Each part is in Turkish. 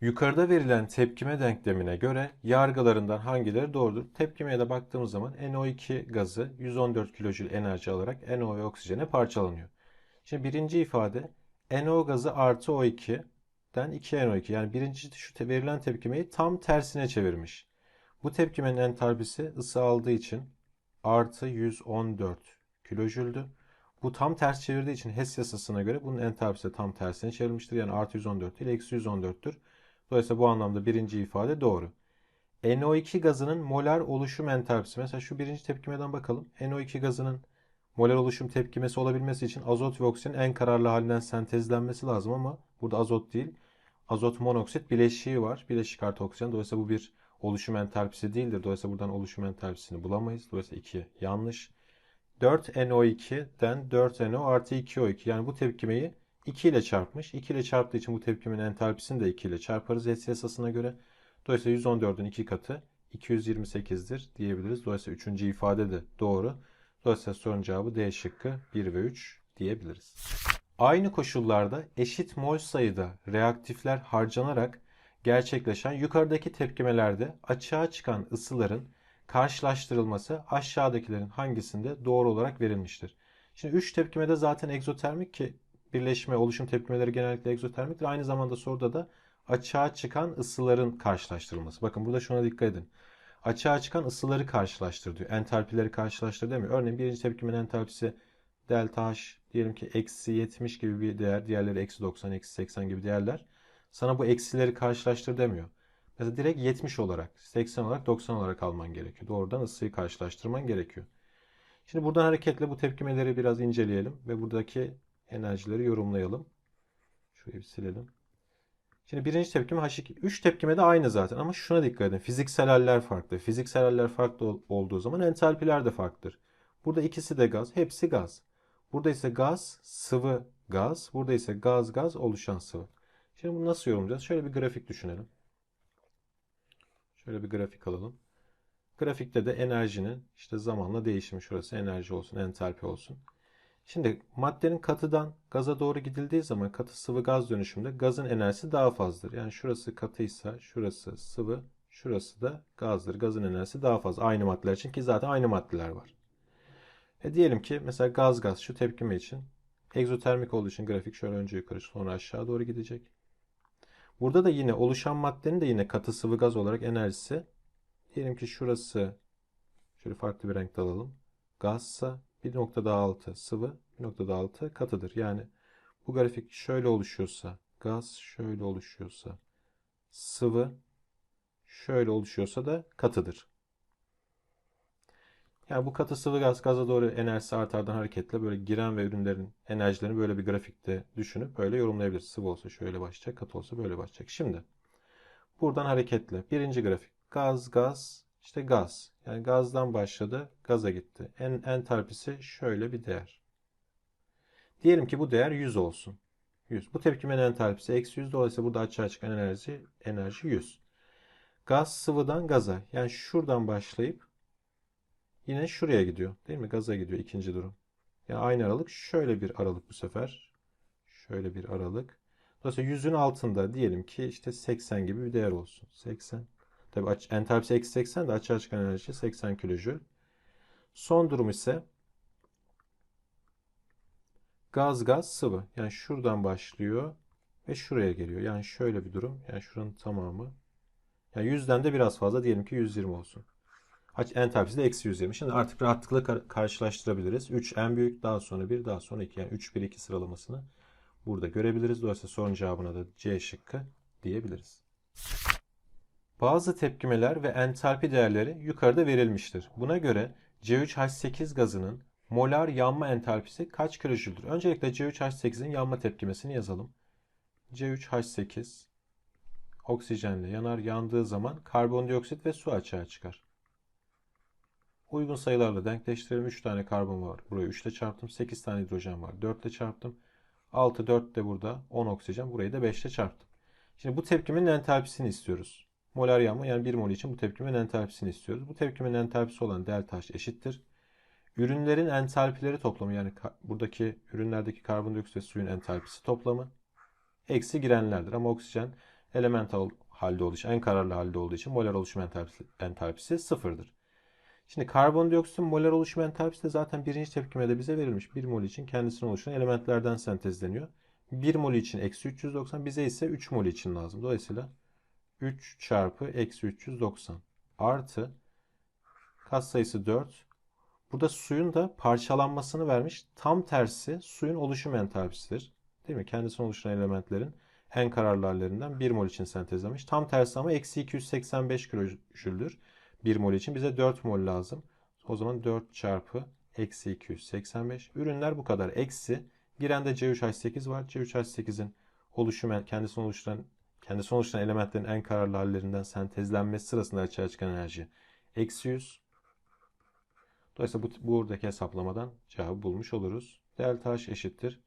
Yukarıda verilen tepkime denklemine göre yargılarından hangileri doğrudur? Tepkimeye de baktığımız zaman NO2 gazı 114 kilojül enerji alarak NO ve oksijene parçalanıyor. Şimdi birinci ifade NO gazı artı O2'den 2NO2 yani birinci şu verilen tepkimeyi tam tersine çevirmiş. Bu tepkimenin entalpisi ısı aldığı için artı 114 kilojüldü. Bu tam ters çevirdiği için Hess yasasına göre bunun entalpisi tam tersine çevrilmiştir. Yani artı 114 ile eksi 114'tür. Dolayısıyla bu anlamda birinci ifade doğru. NO2 gazının molar oluşum entalpisi. Mesela şu birinci tepkimeden bakalım. NO2 gazının molar oluşum tepkimesi olabilmesi için azot ve oksijenin en kararlı halinden sentezlenmesi lazım ama burada azot değil. Azot monoksit bileşiği var. Bileşik artı oksijen. Dolayısıyla bu bir oluşum entalpisi değildir. Dolayısıyla buradan oluşum entalpisini bulamayız. Dolayısıyla 2 yanlış. 4NO2'den 4NO artı 2O2 yani bu tepkimeyi 2 ile çarpmış. 2 ile çarptığı için bu tepkimenin entalpisini de 2 ile çarparız Hess yasasına göre. Dolayısıyla 114'ün 2 katı 228'dir diyebiliriz. Dolayısıyla 3. ifade de doğru. Dolayısıyla sorunun cevabı D şıkkı 1 ve 3 diyebiliriz. Aynı koşullarda eşit mol sayıda reaktifler harcanarak gerçekleşen yukarıdaki tepkimelerde açığa çıkan ısıların karşılaştırılması aşağıdakilerin hangisinde doğru olarak verilmiştir? Şimdi 3 tepkimede zaten egzotermik ki birleşme, oluşum tepkimeleri genellikle egzotermiktir. Aynı zamanda soruda da açığa çıkan ısıların karşılaştırılması. Bakın burada şuna dikkat edin. Açığa çıkan ısıları karşılaştır diyor. Entalpileri karşılaştır demiyor. Örneğin birinci tepkimenin entalpisi delta H diyelim ki eksi 70 gibi bir değer. Diğerleri eksi 90, eksi 80 gibi değerler. Sana bu eksileri karşılaştır demiyor. Mesela direkt 70 olarak, 80 olarak, 90 olarak alman gerekiyor. Doğrudan ısıyı karşılaştırman gerekiyor. Şimdi buradan hareketle bu tepkimeleri biraz inceleyelim ve buradaki enerjileri yorumlayalım. Şurayı bir silelim. Şimdi birinci tepkime H2. Üç tepkime de aynı zaten ama şuna dikkat edin. Fiziksel haller farklı. Fiziksel haller farklı ol- olduğu zaman entalpiler de farklıdır. Burada ikisi de gaz. Hepsi gaz. Burada ise gaz, sıvı gaz. Burada ise gaz gaz oluşan sıvı. Şimdi bunu nasıl yorumlayacağız? Şöyle bir grafik düşünelim. Şöyle bir grafik alalım. Grafikte de enerjinin işte zamanla değişimi şurası enerji olsun, entalpi olsun. Şimdi maddenin katıdan gaza doğru gidildiği zaman katı sıvı gaz dönüşümünde gazın enerjisi daha fazladır. Yani şurası katıysa şurası sıvı, şurası da gazdır. Gazın enerjisi daha fazla. Aynı maddeler için ki zaten aynı maddeler var. E diyelim ki mesela gaz gaz şu tepkime için egzotermik olduğu için grafik şöyle önce yukarı sonra aşağı doğru gidecek. Burada da yine oluşan maddenin de yine katı sıvı gaz olarak enerjisi diyelim ki şurası şöyle farklı bir renkte alalım. Gazsa bir noktada altı sıvı, bir noktada altı katıdır. Yani bu grafik şöyle oluşuyorsa, gaz şöyle oluşuyorsa, sıvı şöyle oluşuyorsa da katıdır. Yani bu katı sıvı gaz gaza doğru enerjisi artardan hareketle böyle giren ve ürünlerin enerjilerini böyle bir grafikte düşünüp böyle yorumlayabiliriz. Sıvı olsa şöyle başlayacak, katı olsa böyle başlayacak. Şimdi buradan hareketle birinci grafik gaz gaz işte gaz. Yani gazdan başladı, gaza gitti. En entalpisi şöyle bir değer. Diyelim ki bu değer 100 olsun. 100. Bu tepkimenin entalpisi eksi 100. Dolayısıyla burada açığa çıkan enerji, enerji 100. Gaz sıvıdan gaza. Yani şuradan başlayıp yine şuraya gidiyor. Değil mi? Gaza gidiyor ikinci durum. Yani aynı aralık şöyle bir aralık bu sefer. Şöyle bir aralık. Dolayısıyla 100'ün altında diyelim ki işte 80 gibi bir değer olsun. 80. Tabi entalpisi eksi 80 de açığa çıkan enerji 80 kilojül. Son durum ise gaz gaz sıvı. Yani şuradan başlıyor ve şuraya geliyor. Yani şöyle bir durum. Yani şuranın tamamı. Yani 100'den de biraz fazla diyelim ki 120 olsun. Entalpisi de eksi 120. Şimdi artık rahatlıkla kar- karşılaştırabiliriz. 3 en büyük daha sonra 1 daha sonra 2 yani 3 1 2 sıralamasını burada görebiliriz. Dolayısıyla sorun cevabına da C şıkkı diyebiliriz. Bazı tepkimeler ve entalpi değerleri yukarıda verilmiştir. Buna göre C3H8 gazının molar yanma entalpisi kaç kilojüldür? Öncelikle C3H8'in yanma tepkimesini yazalım. C3H8 oksijenle yanar. Yandığı zaman karbondioksit ve su açığa çıkar. Uygun sayılarla denkleştirelim. 3 tane karbon var. Buraya 3 ile çarptım. 8 tane hidrojen var. 4 ile çarptım. 6, 4 de burada. 10 oksijen. Burayı da 5 ile çarptım. Şimdi bu tepkimenin entalpisini istiyoruz. Molar yanma yani 1 mol için bu tepkimenin entalpisini istiyoruz. Bu tepkimenin entalpisi olan delta H eşittir. Ürünlerin entalpileri toplamı yani buradaki ürünlerdeki karbondioksit ve suyun entalpisi toplamı eksi girenlerdir. Ama oksijen elemental halde olduğu için, en kararlı halde olduğu için molar oluşum entalpisi, entalpisi sıfırdır. Şimdi karbondioksitin molar oluşum entalpisi de zaten birinci tepkimede bize verilmiş. 1 mol için kendisini oluşturan elementlerden sentezleniyor. 1 mol için eksi 390 bize ise 3 mol için lazım. Dolayısıyla 3 çarpı eksi 390 artı kat sayısı 4. Burada suyun da parçalanmasını vermiş. Tam tersi suyun oluşum entalpisidir. Değil mi? Kendisini oluşturan elementlerin en kararlı hallerinden 1 mol için sentezlemiş. Tam tersi ama eksi 285 kilojüldür. 1 mol için bize 4 mol lazım. O zaman 4 çarpı eksi 285. Ürünler bu kadar. Eksi. Girende C3H8 var. C3H8'in oluşum, kendisini oluşturan kendisini oluşturan elementlerin en kararlı hallerinden sentezlenmesi sırasında açığa çıkan enerji eksi 100. Dolayısıyla bu, buradaki hesaplamadan cevabı bulmuş oluruz. Delta H eşittir.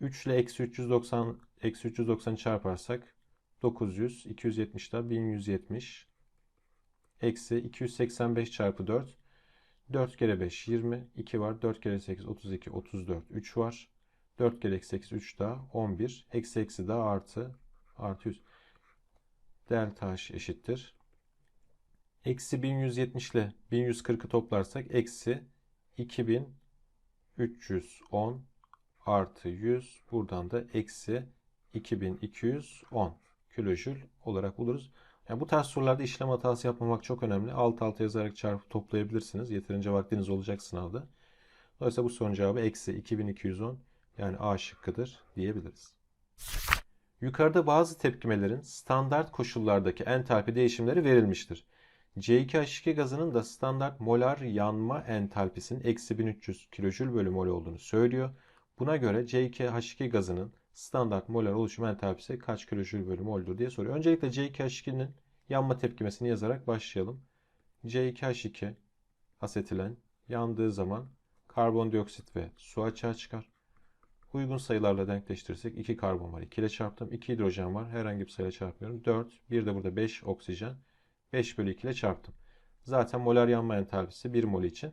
3 ile eksi 390 eksi 390'ı çarparsak 900, 270 da 1170 eksi 285 çarpı 4 4 kere 5 20 2 var 4 kere 8 32 34 3 var 4 kere eksi 8 3 daha 11 eksi eksi daha artı artı 100 delta h eşittir eksi 1170 ile 1140'ı toplarsak eksi 2310 artı 100 buradan da eksi 2210 kilojül olarak buluruz. Yani bu tarz sorularda işlem hatası yapmamak çok önemli. Alt alta yazarak çarpıp toplayabilirsiniz. Yeterince vaktiniz olacak sınavda. Dolayısıyla bu sorunun cevabı eksi 2210 yani A şıkkıdır diyebiliriz. Yukarıda bazı tepkimelerin standart koşullardaki entalpi değişimleri verilmiştir. C2H2 gazının da standart molar yanma entalpisinin eksi 1300 kilojül bölü mol olduğunu söylüyor. Buna göre C2H2 gazının standart molar oluşum entalpisi kaç kilojül bölü mol'dur diye soruyor. Öncelikle C2H2'nin yanma tepkimesini yazarak başlayalım. C2H2 asetilen yandığı zaman karbondioksit ve su açığa çıkar. Uygun sayılarla denkleştirirsek 2 karbon var. 2 ile çarptım. 2 hidrojen var. Herhangi bir sayıyla çarpmıyorum. 4. Bir de burada 5 oksijen. 5 bölü 2 ile çarptım. Zaten molar yanma entalpisi 1 mol için.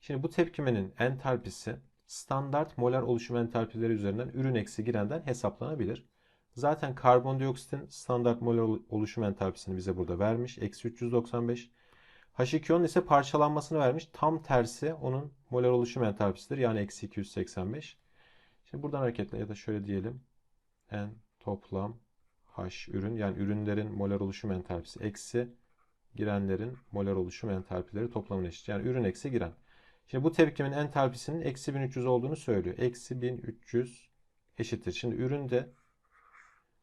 Şimdi bu tepkimenin entalpisi standart molar oluşum entalpileri üzerinden ürün eksi girenden hesaplanabilir. Zaten karbondioksitin standart molar oluşum entalpisini bize burada vermiş. Eksi 395. H2O'nun ise parçalanmasını vermiş. Tam tersi onun molar oluşum entalpisidir. Yani eksi 285. Şimdi buradan hareketle ya da şöyle diyelim. N toplam H ürün yani ürünlerin molar oluşum entalpisi eksi girenlerin molar oluşum entalpileri toplamına eşit. Yani ürün eksi giren. Şimdi bu tepkimin entalpisinin eksi 1300 olduğunu söylüyor. Eksi 1300 eşittir. Şimdi üründe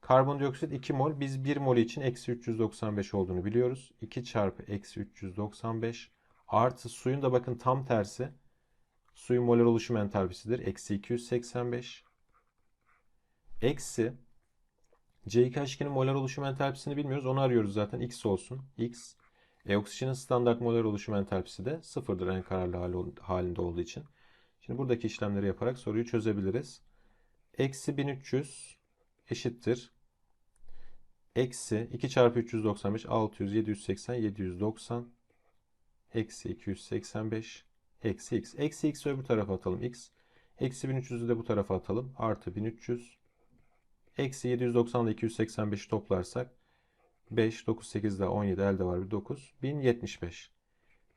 karbondioksit 2 mol. Biz 1 mol için eksi 395 olduğunu biliyoruz. 2 çarpı eksi 395 artı suyun da bakın tam tersi. Suyun molar oluşum entalpisidir. Eksi 285 eksi C2H2'nin molar oluşum entalpisini bilmiyoruz. Onu arıyoruz zaten. X olsun. X e, oksijenin standart molar oluşum entalpisi de sıfırdır en kararlı halinde olduğu için. Şimdi buradaki işlemleri yaparak soruyu çözebiliriz. Eksi 1300 eşittir. Eksi 2 çarpı 395 600 780 790 eksi 285 eksi x. Eksi x öbür tarafa atalım x. Eksi 1300'ü de bu tarafa atalım. Artı 1300. Eksi 790 ile 285 toplarsak 5, 9, 8 daha 17 elde var bir 9. 1075.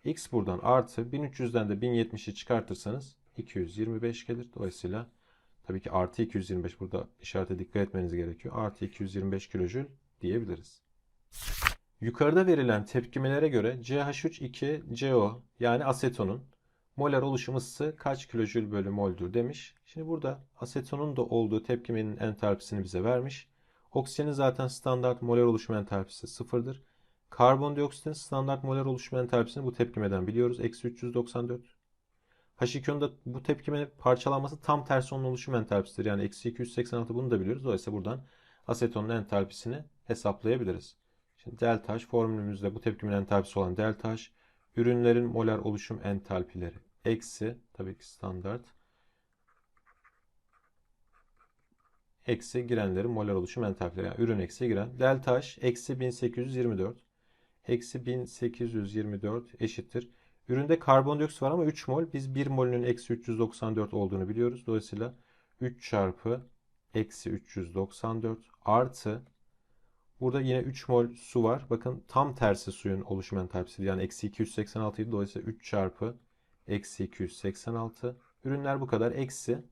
X buradan artı 1300'den de 1070'i çıkartırsanız 225 gelir. Dolayısıyla tabii ki artı 225 burada işarete dikkat etmeniz gerekiyor. Artı 225 kilojül diyebiliriz. Yukarıda verilen tepkimelere göre CH3-2CO yani asetonun molar oluşum ısısı kaç kilojül bölü moldür demiş. Şimdi burada asetonun da olduğu tepkimenin entalpisini bize vermiş. Oksijenin zaten standart molar oluşum entalpisi sıfırdır. Karbondioksitin standart molar oluşum entalpisini bu tepkimeden biliyoruz. Eksi 394. H2O'nun da bu tepkime parçalanması tam tersi onun oluşum entalpisidir. Yani eksi 286 bunu da biliyoruz. Dolayısıyla buradan asetonun entalpisini hesaplayabiliriz. Şimdi delta H formülümüzde bu tepkimin entalpisi olan delta H ürünlerin molar oluşum entalpileri eksi tabii ki standart eksi girenlerin molar oluşum entalpileri. Yani ürün eksi giren. Delta H eksi 1824 eksi 1824 eşittir. Üründe karbondioksit var ama 3 mol. Biz 1 molünün eksi 394 olduğunu biliyoruz. Dolayısıyla 3 çarpı eksi 394 Artı burada yine 3 mol su var. Bakın tam tersi suyun oluşum entalpisi. Yani eksi 286 idi. Dolayısıyla 3 çarpı eksi 286. Ürünler bu kadar. Eksi.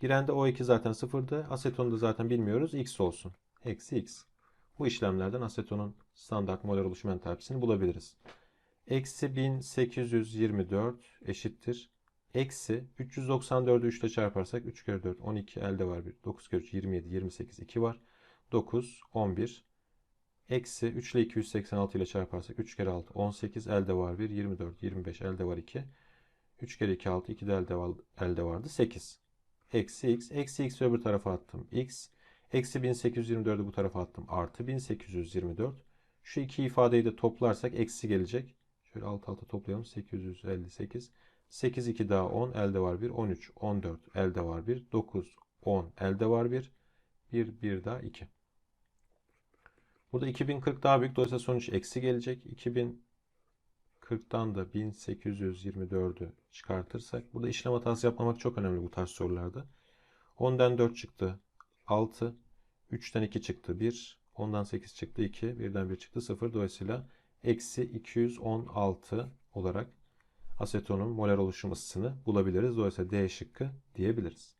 Girende O2 zaten sıfırdı. Asetonu da zaten bilmiyoruz. X olsun. Eksi X. Bu işlemlerden asetonun standart molar oluşum entalpisini bulabiliriz. Eksi 1824 eşittir. Eksi 394'ü 3 ile çarparsak 3 kere 4 12 elde var 1. 9 kere 3 27 28 2 var. 9 11 Eksi 3 ile 286 ile çarparsak 3 kere 6 18 elde var 1 24 25 elde var 2. 3 kere 2 6 2 de elde, elde vardı 8. Eksi x. Eksi x öbür tarafa attım. x. Eksi 1824'ü bu tarafa attım. Artı 1824. Şu iki ifadeyi de toplarsak eksi gelecek. Şöyle alt alta toplayalım. 858. 8 2 daha 10 elde var 1. 13 14 elde var 1. 9 10 elde var 1. 1 1 daha 2. Burada 2040 daha büyük. Dolayısıyla sonuç eksi gelecek. 2040'tan da 1824'ü çıkartırsak. Burada işlem hatası yapmamak çok önemli bu tarz sorularda. 10'dan 4 çıktı. 6. 3'ten 2 çıktı. 1. 10'dan 8 çıktı. 2. 1'den 1 çıktı. 0. Dolayısıyla eksi 216 olarak asetonun molar oluşum ısısını bulabiliriz. Dolayısıyla D şıkkı diyebiliriz.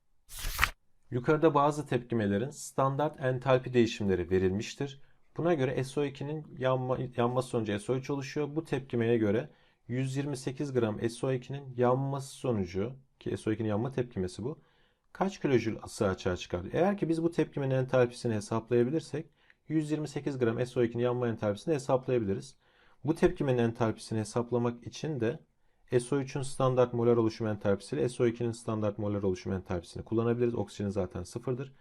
Yukarıda bazı tepkimelerin standart entalpi değişimleri verilmiştir. Buna göre SO2'nin yanma, yanması sonucu SO3 oluşuyor. Bu tepkimeye göre 128 gram SO2'nin yanması sonucu ki SO2'nin yanma tepkimesi bu. Kaç kilojül ısı açığa çıkar? Eğer ki biz bu tepkimenin entalpisini hesaplayabilirsek 128 gram SO2'nin yanma entalpisini hesaplayabiliriz. Bu tepkimenin entalpisini hesaplamak için de SO3'ün standart molar oluşum entalpisi ile SO2'nin standart molar oluşum entalpisini kullanabiliriz. Oksijenin zaten sıfırdır.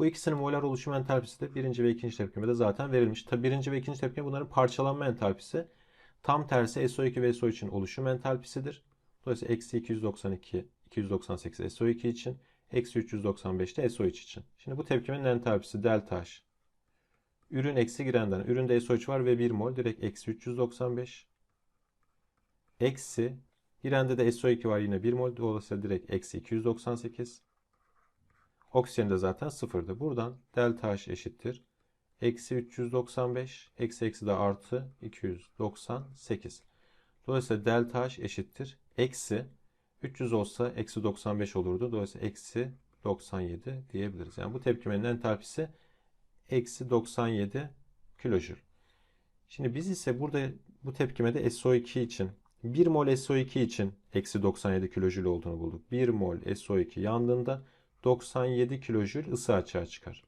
Bu ikisinin molar oluşum entalpisi de birinci ve ikinci tepkimede zaten verilmiş. Tabi birinci ve ikinci tepkime bunların parçalanma entalpisi. Tam tersi SO2 ve SO3'ün oluşum entalpisidir. Dolayısıyla eksi 292, 298 SO2 için, eksi 395 de SO3 için. Şimdi bu tepkimenin entalpisi delta H. Ürün eksi girenden, üründe SO3 var ve 1 mol direkt eksi 395. Eksi, girende de SO2 var yine 1 mol dolayısıyla direkt eksi 298. Oksijen de zaten sıfırdı. Buradan delta H eşittir. Eksi 395. Eksi eksi de artı 298. Dolayısıyla delta H eşittir. Eksi 300 olsa eksi 95 olurdu. Dolayısıyla eksi 97 diyebiliriz. Yani bu tepkimenin entalpisi eksi 97 kilojül. Şimdi biz ise burada bu tepkimede SO2 için 1 mol SO2 için eksi 97 kilojül olduğunu bulduk. 1 mol SO2 yandığında 97 kilojül ısı açığa çıkar.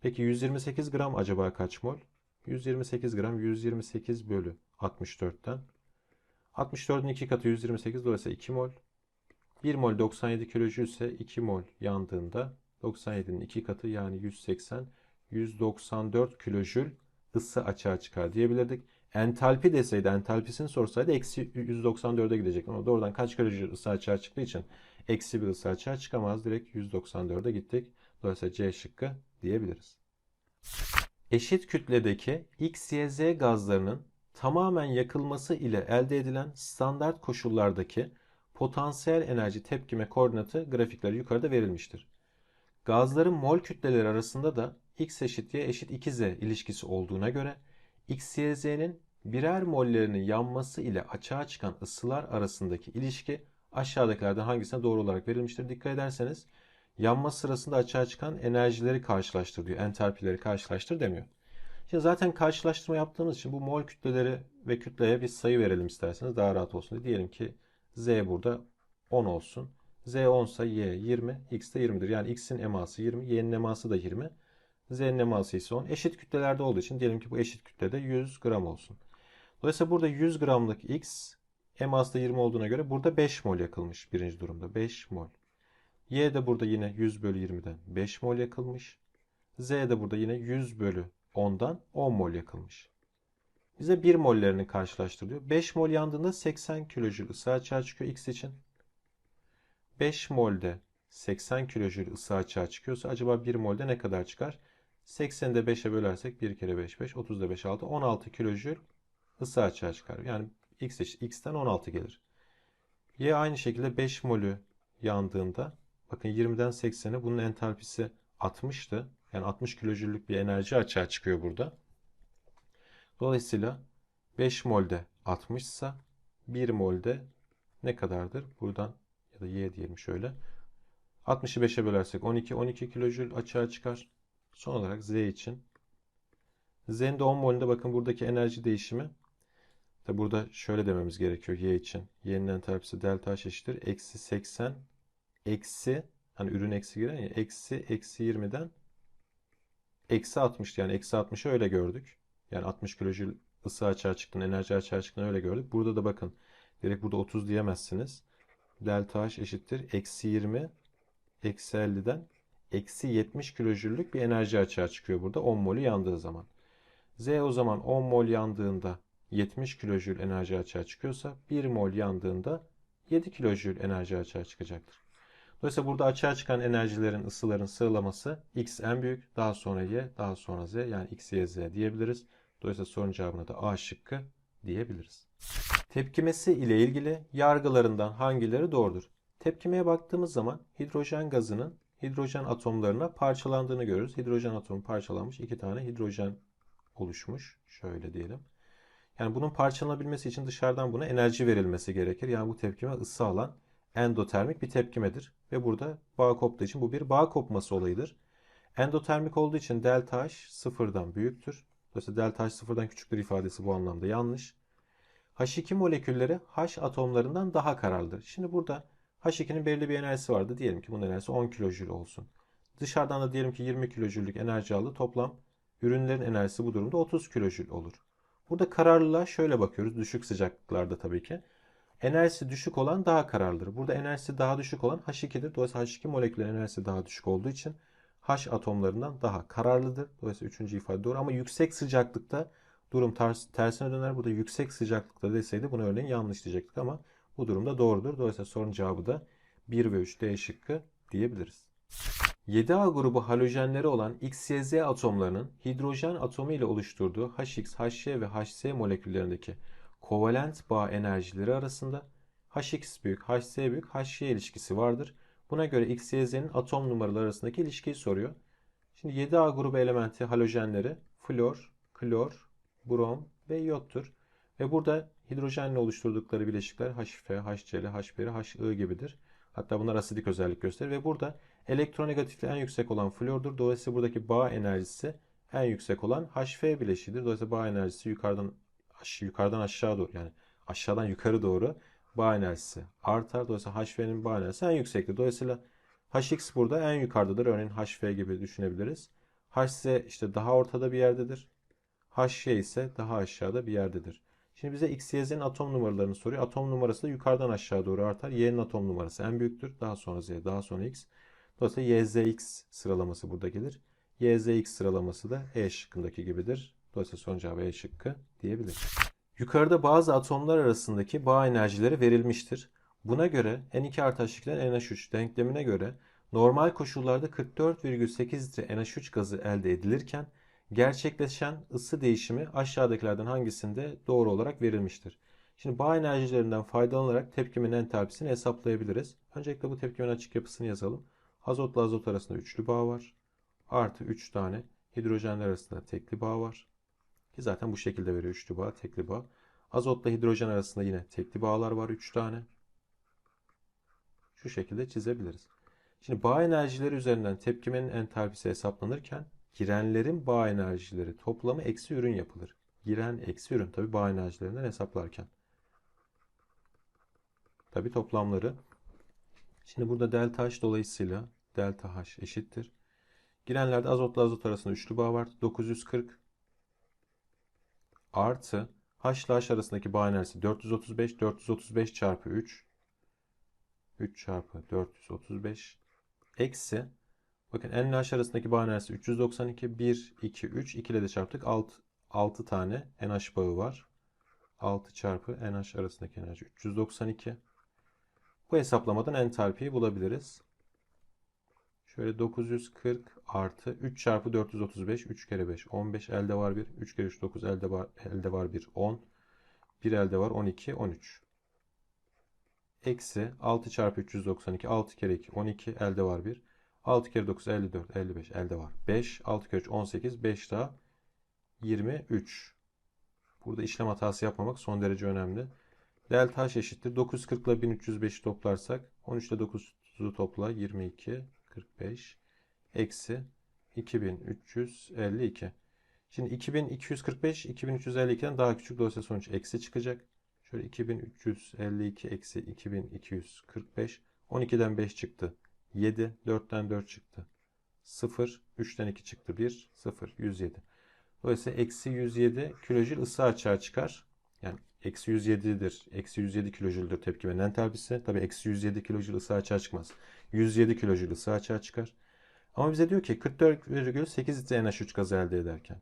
Peki 128 gram acaba kaç mol? 128 gram 128 bölü 64'ten. 64'ün 2 katı 128 dolayısıyla 2 mol. 1 mol 97 kilojül ise 2 mol yandığında 97'nin 2 katı yani 180 194 kilojül ısı açığa çıkar diyebilirdik. Entalpi deseydi, entalpisini sorsaydı eksi 194'e gidecek. Ama doğrudan kaç kilojül ısı açığa çıktığı için eksi bir ısı açığa çıkamaz. Direkt 194'e gittik. Dolayısıyla C şıkkı diyebiliriz. Eşit kütledeki X, Y, Z gazlarının tamamen yakılması ile elde edilen standart koşullardaki potansiyel enerji tepkime koordinatı grafikleri yukarıda verilmiştir. Gazların mol kütleleri arasında da X eşit Y eşit 2Z ilişkisi olduğuna göre X, Y, Z'nin birer mollerinin yanması ile açığa çıkan ısılar arasındaki ilişki aşağıdakilerden hangisine doğru olarak verilmiştir? Dikkat ederseniz yanma sırasında açığa çıkan enerjileri karşılaştır diyor. Entalpileri karşılaştır demiyor. Şimdi zaten karşılaştırma yaptığımız için bu mol kütleleri ve kütleye bir sayı verelim isterseniz daha rahat olsun diye. Diyelim ki Z burada 10 olsun. Z 10 ise Y 20, X de 20'dir. Yani X'in eması 20, Y'nin eması da 20. Z'nin eması ise 10. Eşit kütlelerde olduğu için diyelim ki bu eşit kütlede 100 gram olsun. Dolayısıyla burada 100 gramlık X eması da 20 olduğuna göre burada 5 mol yakılmış birinci durumda. 5 mol. Y de burada yine 100 bölü 20'den 5 mol yakılmış. Z de burada yine 100 bölü 10'dan 10 mol yakılmış. Bize 1 mollerini karşılaştırıyor. 5 mol yandığında 80 kilojül ısı açığa çıkıyor X için. 5 molde 80 kilojül ısı açığa çıkıyorsa acaba 1 molde ne kadar çıkar? 80'i de 5'e bölersek 1 kere 5 5, 30 da 5 6, 16 kilojül ısı açığa çıkar. Yani X eşit X'ten 16 gelir. Y aynı şekilde 5 molü yandığında bakın 20'den 80'e bunun entalpisi 60'tı. Yani 60 kilojüllük bir enerji açığa çıkıyor burada. Dolayısıyla 5 molde 60 ise 1 molde ne kadardır? Buradan ya da y diyelim şöyle. 60'ı 5'e bölersek 12, 12 kilojül açığa çıkar. Son olarak Z için. Z'nin de 10 molünde bakın buradaki enerji değişimi. Tabi burada şöyle dememiz gerekiyor Y için. Y'nin entalpisi delta H eşittir. Eksi 80 eksi hani ürün eksi giren ya eksi eksi 20'den eksi 60 yani eksi 60'ı öyle gördük. Yani 60 kilojül ısı açığa çıktığını, enerji açığa çıktığını öyle gördük. Burada da bakın direkt burada 30 diyemezsiniz. Delta H eşittir. Eksi 20 eksi 50'den eksi 70 kilojüllük bir enerji açığa çıkıyor burada 10 molü yandığı zaman. Z o zaman 10 mol yandığında 70 kilojül enerji açığa çıkıyorsa 1 mol yandığında 7 kilojül enerji açığa çıkacaktır. Dolayısıyla burada açığa çıkan enerjilerin, ısıların sıralaması X en büyük, daha sonra Y, daha sonra Z yani X, Y, Z diyebiliriz. Dolayısıyla sorunun cevabına da A şıkkı diyebiliriz. Tepkimesi ile ilgili yargılarından hangileri doğrudur? Tepkimeye baktığımız zaman hidrojen gazının hidrojen atomlarına parçalandığını görürüz. Hidrojen atomu parçalanmış, iki tane hidrojen oluşmuş. Şöyle diyelim. Yani bunun parçalanabilmesi için dışarıdan buna enerji verilmesi gerekir. Yani bu tepkime ısı alan endotermik bir tepkimedir. Ve burada bağ koptuğu için bu bir bağ kopması olayıdır. Endotermik olduğu için delta H sıfırdan büyüktür. Dolayısıyla delta H sıfırdan küçüktür ifadesi bu anlamda yanlış. H2 molekülleri H atomlarından daha kararlıdır. Şimdi burada H2'nin belirli bir enerjisi vardı. Diyelim ki bunun enerjisi 10 kilojül olsun. Dışarıdan da diyelim ki 20 kilojüllük enerji aldı. Toplam ürünlerin enerjisi bu durumda 30 kilojül olur. Burada kararlılığa şöyle bakıyoruz. Düşük sıcaklıklarda tabii ki. Enerjisi düşük olan daha kararlıdır. Burada enerjisi daha düşük olan H2'dir. Dolayısıyla H2 moleküllerin enerjisi daha düşük olduğu için H atomlarından daha kararlıdır. Dolayısıyla üçüncü ifade doğru. Ama yüksek sıcaklıkta durum ters, tersine döner. Burada yüksek sıcaklıkta deseydi bunu örneğin yanlış diyecektik ama bu durumda doğrudur. Dolayısıyla sorunun cevabı da 1 ve 3 D şıkkı diyebiliriz. 7A grubu halojenleri olan X, atomlarının hidrojen atomu ile oluşturduğu HX, HY ve HC moleküllerindeki kovalent bağ enerjileri arasında HX büyük, HC büyük, HY ilişkisi vardır. Buna göre X, atom numaraları arasındaki ilişkiyi soruyor. Şimdi 7A grubu elementi halojenleri flor, klor, brom ve iyottur. Ve burada hidrojenle oluşturdukları bileşikler HF, HCl, H1, HI gibidir. Hatta bunlar asidik özellik gösterir ve burada elektronegatifliği en yüksek olan flordur. Dolayısıyla buradaki bağ enerjisi en yüksek olan HF bileşiğidir. Dolayısıyla bağ enerjisi yukarıdan yukarıdan aşağı doğru yani aşağıdan yukarı doğru bağ enerjisi artar. Dolayısıyla HF'nin bağ enerjisi en yüksektir. Dolayısıyla HX burada en yukarıdadır. Örneğin HF gibi düşünebiliriz. HC işte daha ortada bir yerdedir. HY ise daha aşağıda bir yerdedir. Şimdi bize X, Y, Z'nin atom numaralarını soruyor. Atom numarası da yukarıdan aşağı doğru artar. Y'nin atom numarası en büyüktür. Daha sonra Z, daha sonra X. Dolayısıyla YZX sıralaması burada gelir. YZX sıralaması da E şıkkındaki gibidir. Dolayısıyla son cevabı E şıkkı diyebiliriz. Yukarıda bazı atomlar arasındaki bağ enerjileri verilmiştir. Buna göre N2 artı H2'den NH3 denklemine göre normal koşullarda 44,8 litre NH3 gazı elde edilirken gerçekleşen ısı değişimi aşağıdakilerden hangisinde doğru olarak verilmiştir? Şimdi bağ enerjilerinden faydalanarak tepkimin entalpisini hesaplayabiliriz. Öncelikle bu tepkimin açık yapısını yazalım. Azotla azot arasında üçlü bağ var. Artı 3 tane hidrojenler arasında tekli bağ var. Ki zaten bu şekilde veriyor üçlü bağ, tekli bağ. Azotla hidrojen arasında yine tekli bağlar var 3 tane. Şu şekilde çizebiliriz. Şimdi bağ enerjileri üzerinden tepkimenin entalpisi hesaplanırken girenlerin bağ enerjileri toplamı eksi ürün yapılır. Giren eksi ürün tabi bağ enerjilerinden hesaplarken. Tabi toplamları. Şimdi burada delta H dolayısıyla delta H eşittir. Girenlerde azotla azot arasında üçlü bağ var. 940 artı H ile H arasındaki bağ enerjisi 435. 435 çarpı 3 3 çarpı 435 eksi bakın N ile H arasındaki bağ enerjisi 392 1 2 3 2 ile de çarptık 6, 6 tane NH bağı var. 6 çarpı NH arasındaki enerji 392. Bu hesaplamadan entalpiyi bulabiliriz. Şöyle 940 artı 3 çarpı 435 3 kere 5 15 elde var 1 3 kere 3 9 elde var elde var 1 10 1 elde var 12 13 eksi 6 çarpı 392 6 kere 2 12 elde var 1 6 kere 9 54, 55 elde var. 5, 6 kere 3 18, 5 daha 23. Burada işlem hatası yapmamak son derece önemli. Delta H eşittir. 940 ile 1305'i toplarsak 13 ile 9'u topla 22, 45 eksi 2352. Şimdi 2245 2352'den daha küçük dolayısıyla sonuç eksi çıkacak. Şöyle 2352 eksi 2245 12'den 5 çıktı. 7 4'ten 4 çıktı. 0 3'ten 2 çıktı. 1 0 107. Dolayısıyla eksi 107 kilojül ısı açığa çıkar. Yani eksi 107'dir. Eksi 107 kilojüldür tepkimenin entalpisi. Tabi eksi 107 kilojül ısı açığa çıkmaz. 107 kilojül ısı açığa çıkar. Ama bize diyor ki 44,8 litre NH3 gazı elde ederken.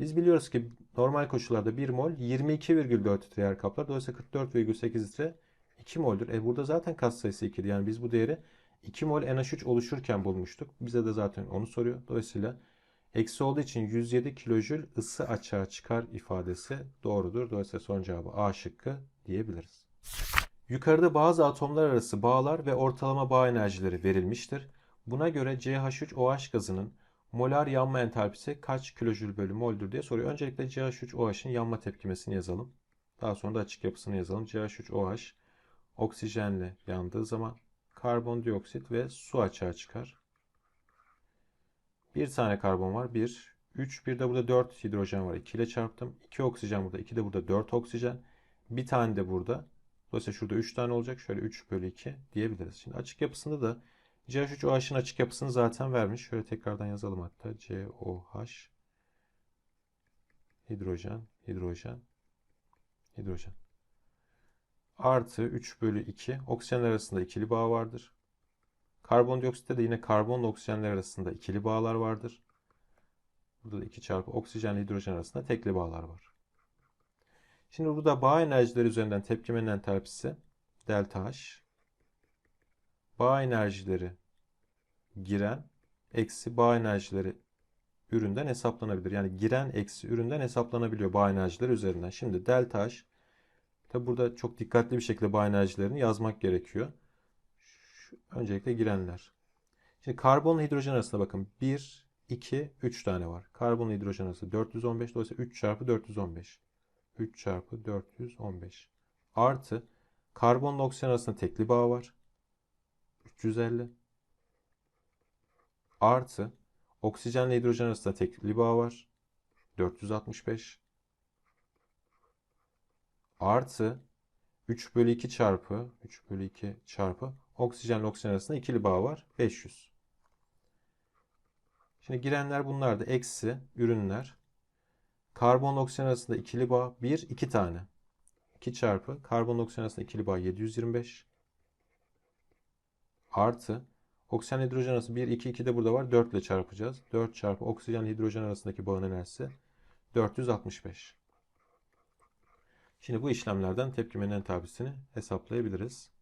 Biz biliyoruz ki normal koşullarda 1 mol 22,4 litre yer kaplar. Dolayısıyla 44,8 litre 2 mol'dür. E burada zaten kat sayısı 2'dir. Yani biz bu değeri 2 mol NH3 oluşurken bulmuştuk. Bize de zaten onu soruyor. Dolayısıyla eksi olduğu için 107 kilojül ısı açığa çıkar ifadesi doğrudur. Dolayısıyla son cevabı A şıkkı diyebiliriz. Yukarıda bazı atomlar arası bağlar ve ortalama bağ enerjileri verilmiştir. Buna göre CH3OH gazının molar yanma entalpisi kaç kilojül bölü moldür diye soruyor. Öncelikle CH3OH'ın yanma tepkimesini yazalım. Daha sonra da açık yapısını yazalım. CH3OH oksijenle yandığı zaman karbondioksit ve su açığa çıkar. Bir tane karbon var. 1, 3, bir de burada 4 hidrojen var. 2 ile çarptım. 2 oksijen burada. 2 de burada 4 oksijen. Bir tane de burada. Dolayısıyla şurada 3 tane olacak. Şöyle 3 bölü 2 diyebiliriz. Şimdi açık yapısında da CH3OH'ın açık yapısını zaten vermiş. Şöyle tekrardan yazalım hatta. COH hidrojen, hidrojen, hidrojen. Artı 3 bölü 2. Oksijenler arasında ikili bağ vardır. Karbondioksitte de yine karbonla oksijenler arasında ikili bağlar vardır. Burada da 2 çarpı oksijen ile hidrojen arasında tekli bağlar var. Şimdi burada bağ enerjileri üzerinden tepkimenin entalpisi delta H. Bağ enerjileri giren eksi bağ enerjileri üründen hesaplanabilir. Yani giren eksi üründen hesaplanabiliyor bağ enerjileri üzerinden. Şimdi delta H tabi burada çok dikkatli bir şekilde bağ enerjilerini yazmak gerekiyor. Şu, öncelikle girenler. Şimdi karbonla hidrojen arasında bakın 1, 2, 3 tane var. Karbonla hidrojen arası 415 dolayısıyla 3 çarpı 415. 3 çarpı 415. Artı karbonla oksijen arasında tekli bağ var. 350. Artı oksijenle hidrojen arasında tekli bağ var. 465. Artı 3 bölü 2 çarpı 3 bölü 2 çarpı oksijenle oksijen arasında ikili bağ var. 500. Şimdi girenler bunlar da eksi ürünler. Karbon oksijen arasında ikili bağ 1 2 tane. 2 çarpı karbon oksijen arasında ikili bağ 725. Artı oksijen hidrojen arası 1 2 2 de burada var. 4 ile çarpacağız. 4 çarpı oksijen hidrojen arasındaki bağın enerjisi 465. Şimdi bu işlemlerden tepkimenin entalpisini hesaplayabiliriz.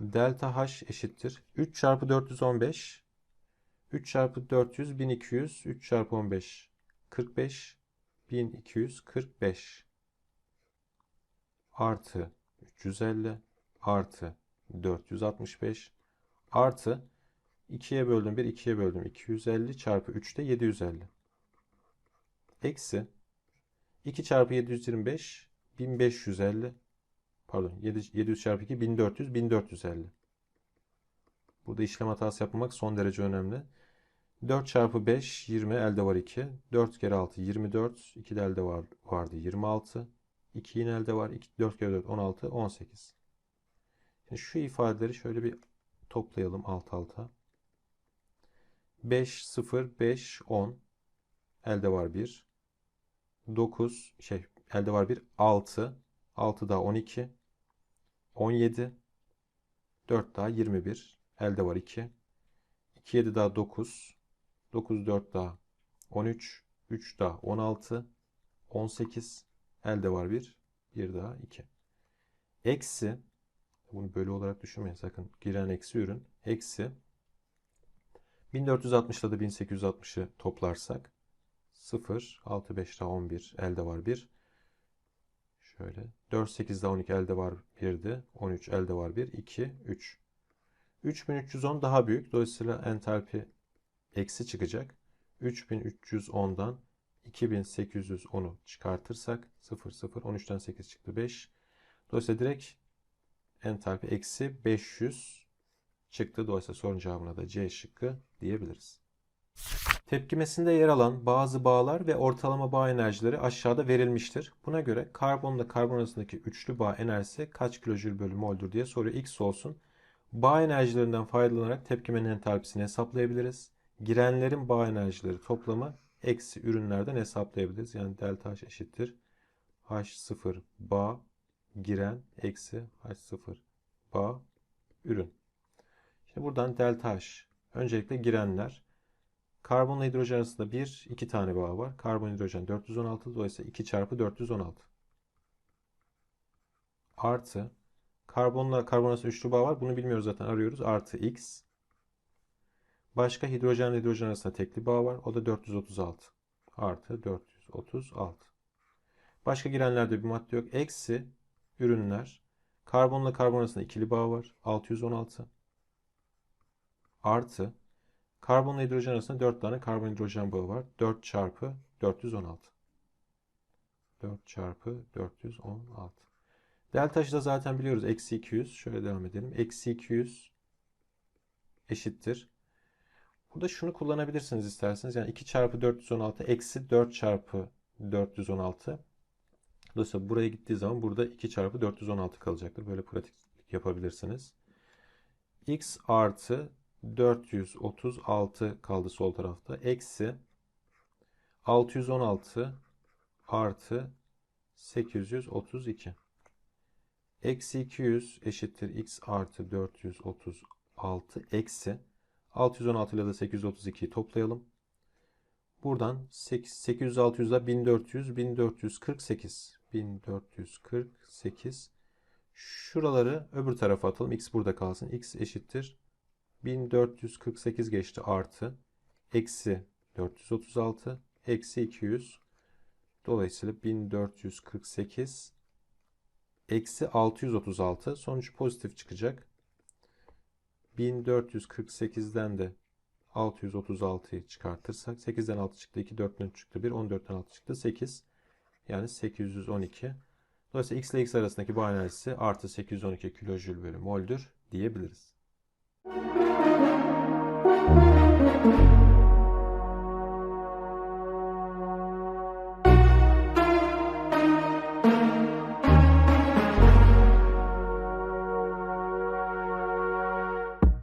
Delta H eşittir. 3 çarpı 415 3 çarpı 400 1200 3 çarpı 15 45 1245 artı 350 artı 465 artı 2'ye böldüm 1 2'ye böldüm 250 çarpı 3 de 750 eksi 2 çarpı 725 1550 pardon 700 çarpı 2 1400 1450 burada işlem hatası yapmak son derece önemli. 4 çarpı 5 20 elde var 2 4 kere 6 24 2 de elde var, vardı 26 2 yine elde var 2, 4 kere 4 16 18 Şimdi şu ifadeleri şöyle bir toplayalım alt alta. 5 0 5 10 elde var 1 9 şey elde var 1 6 6 daha 12 17 4 daha 21 elde var 2 2 7 daha 9 9 4 daha 13 3 daha 16 18 elde var 1 1 daha 2 eksi. Bunu böyle olarak düşünmeyin sakın. Giren eksi ürün eksi. 1460 ile de 1860'ı toplarsak 0, 6, 5 daha 11 elde var 1. Şöyle 4, 8 daha 12 elde var 1'di. 13 elde var 1, 2, 3. 3310 daha büyük. Dolayısıyla entalpi eksi çıkacak. 3310'dan 2810'u çıkartırsak 0 0 13'ten 8 çıktı 5. Dolayısıyla direkt entalpi eksi 500 çıktı. Dolayısıyla sorunun cevabına da C şıkkı diyebiliriz. Tepkimesinde yer alan bazı bağlar ve ortalama bağ enerjileri aşağıda verilmiştir. Buna göre karbonla karbon arasındaki üçlü bağ enerjisi kaç kilojül bölü mol'dur diye soruyor. X olsun. Bağ enerjilerinden faydalanarak tepkimenin entalpisini hesaplayabiliriz. Girenlerin bağ enerjileri toplamı eksi ürünlerden hesaplayabiliriz. Yani delta H eşittir. H0 bağ giren eksi H0 bağ ürün. Şimdi buradan delta H. Öncelikle girenler. Karbonla hidrojen arasında 1, 2 tane bağ var. Karbon hidrojen 416. Dolayısıyla 2 çarpı 416. Artı. Karbonla karbon arasında üçlü bağ var. Bunu bilmiyoruz zaten arıyoruz. Artı x. Başka hidrojen ile hidrojen arasında tekli bağ var. O da 436. Artı 436. Başka girenlerde bir madde yok. Eksi ürünler. Karbonla karbon arasında ikili bağ var. 616. Artı Karbonla hidrojen arasında 4 tane karbon hidrojen bağı var. 4 çarpı 416. 4 çarpı 416. Delta H'ı da zaten biliyoruz. Eksi 200. Şöyle devam edelim. Eksi 200 eşittir. Burada şunu kullanabilirsiniz isterseniz. Yani 2 çarpı 416 eksi 4 çarpı 416. Dolayısıyla buraya gittiği zaman burada 2 çarpı 416 kalacaktır. Böyle pratik yapabilirsiniz. x artı 436 kaldı sol tarafta. Eksi 616 artı 832. Eksi 200 eşittir x artı 436 eksi 616 ile de 832'yi toplayalım. Buradan 800 600 ile 1400 1448 1448 şuraları öbür tarafa atalım. x burada kalsın. x eşittir 1448 geçti artı. Eksi 436 eksi 200 dolayısıyla 1448 eksi 636 sonuç pozitif çıkacak. 1448'den de 636'yı çıkartırsak 8'den 6 çıktı 2 4'ten çıktı 1 14'ten 6 çıktı 8 yani 812 Dolayısıyla x ile x arasındaki bağ enerjisi artı 812 kilojül bölü mol'dür diyebiliriz. Thank you.